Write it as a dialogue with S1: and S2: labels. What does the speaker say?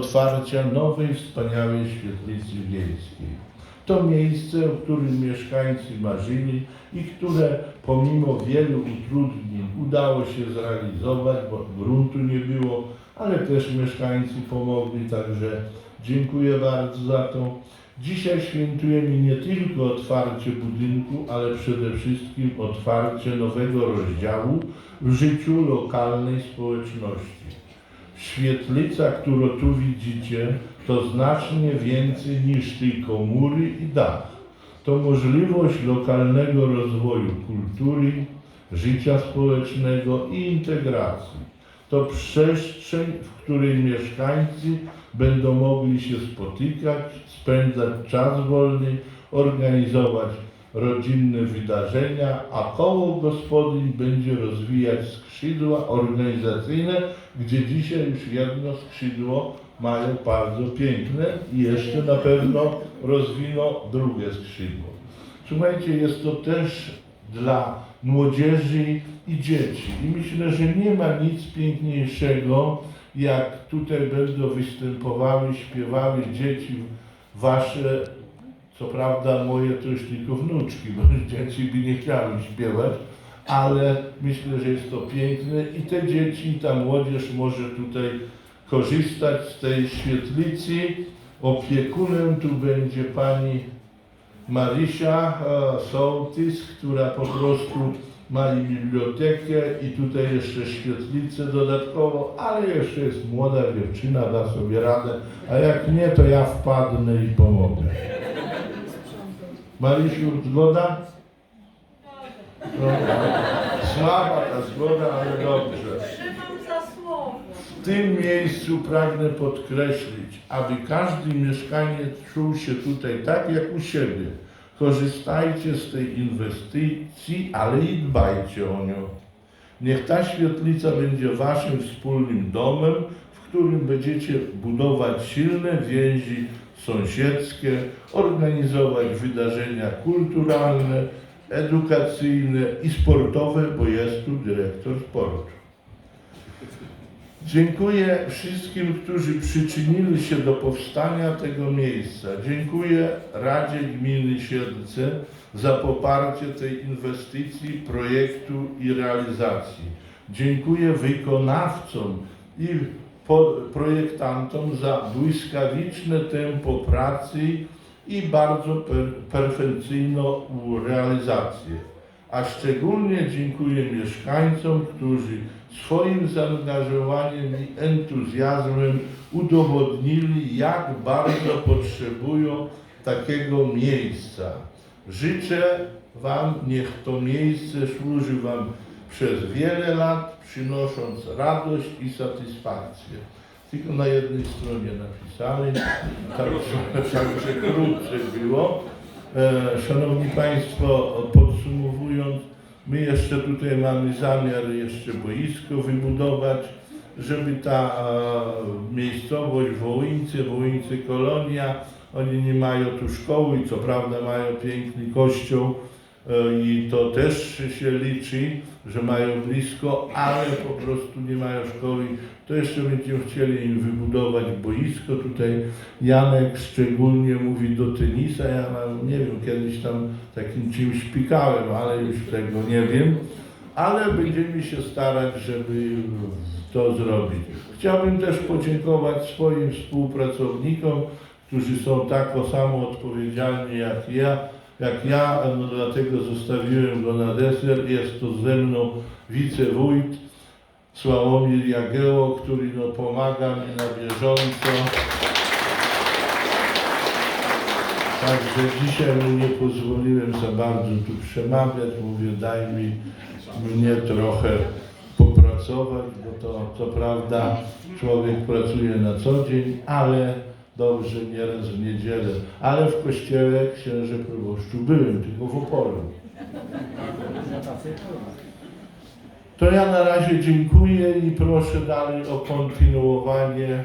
S1: otwarcia nowej, wspaniałej świetlicy wiejskiej. To miejsce, o którym mieszkańcy marzyli i które pomimo wielu utrudnień udało się zrealizować, bo gruntu nie było, ale też mieszkańcy pomogli, także dziękuję bardzo za to. Dzisiaj świętujemy nie tylko otwarcie budynku, ale przede wszystkim otwarcie nowego rozdziału w życiu lokalnej społeczności. Świetlica, którą tu widzicie, to znacznie więcej niż tylko mury i dach. To możliwość lokalnego rozwoju kultury, życia społecznego i integracji. To przestrzeń, w której mieszkańcy będą mogli się spotykać, spędzać czas wolny, organizować rodzinne wydarzenia, a koło gospodyń będzie rozwijać skrzydła organizacyjne, gdzie dzisiaj już jedno skrzydło mają bardzo piękne i jeszcze na pewno rozwiną drugie skrzydło. Słuchajcie, jest to też dla młodzieży i dzieci. I myślę, że nie ma nic piękniejszego, jak tutaj będą występowały, śpiewały dzieci wasze, co prawda moje to już tylko wnuczki, bo dzieci by nie chciały śpiewać, ale myślę, że jest to piękne i te dzieci, ta młodzież może tutaj korzystać z tej świetlicy. Opiekunem tu będzie pani Marysia Sołtys, która po prostu ma i bibliotekę i tutaj jeszcze świetlicę dodatkowo, ale jeszcze jest młoda dziewczyna, da sobie radę, a jak nie, to ja wpadnę i pomogę. Marysiu, zgoda? No, słaba ta zgoda, ale dobrze.
S2: Trzymam za słowo.
S1: W tym miejscu pragnę podkreślić, aby każdy mieszkaniec czuł się tutaj tak jak u siebie. Korzystajcie z tej inwestycji, ale i dbajcie o nią. Niech ta świetlica będzie waszym wspólnym domem, w którym będziecie budować silne więzi sąsiedzkie, organizować wydarzenia kulturalne, edukacyjne i sportowe, bo jest tu dyrektor sportu. Dziękuję wszystkim, którzy przyczynili się do powstania tego miejsca. Dziękuję Radzie Gminy Siedlce za poparcie tej inwestycji, projektu i realizacji. Dziękuję wykonawcom i projektantom za błyskawiczne tempo pracy i bardzo per, perfekcyjną realizację. A szczególnie dziękuję mieszkańcom, którzy swoim zaangażowaniem i entuzjazmem udowodnili, jak bardzo potrzebują takiego miejsca. Życzę Wam, niech to miejsce służy Wam przez wiele lat, przynosząc radość i satysfakcję. Tylko na jednej stronie napisali, także, także krótsze było. E, Szanowni Państwo, podsumowując, my jeszcze tutaj mamy zamiar jeszcze boisko wybudować, żeby ta e, miejscowość Wołyńce, Wołyńce Kolonia, oni nie mają tu szkoły, co prawda mają piękny kościół i to też się liczy, że mają blisko, ale po prostu nie mają szkoły. To jeszcze będziemy chcieli im wybudować boisko. Tutaj Janek szczególnie mówi do tenisa. Ja mam, nie wiem, kiedyś tam takim czymś pikałem, ale już tego nie wiem. Ale będziemy się starać, żeby to zrobić. Chciałbym też podziękować swoim współpracownikom, którzy są tak samo odpowiedzialni jak ja. Jak ja, no dlatego zostawiłem go na deser. Jest to ze mną wicewójt Sławomir Jagieło, który no, pomaga mi na bieżąco. Także dzisiaj mu nie pozwoliłem za bardzo tu przemawiać. Mówię, daj mi mnie trochę popracować, bo to co prawda człowiek pracuje na co dzień, ale dobrze nieraz w niedzielę. Ale w kościele księże proboszczu byłem, tylko w Opolu. To ja na razie dziękuję i proszę dalej o kontynuowanie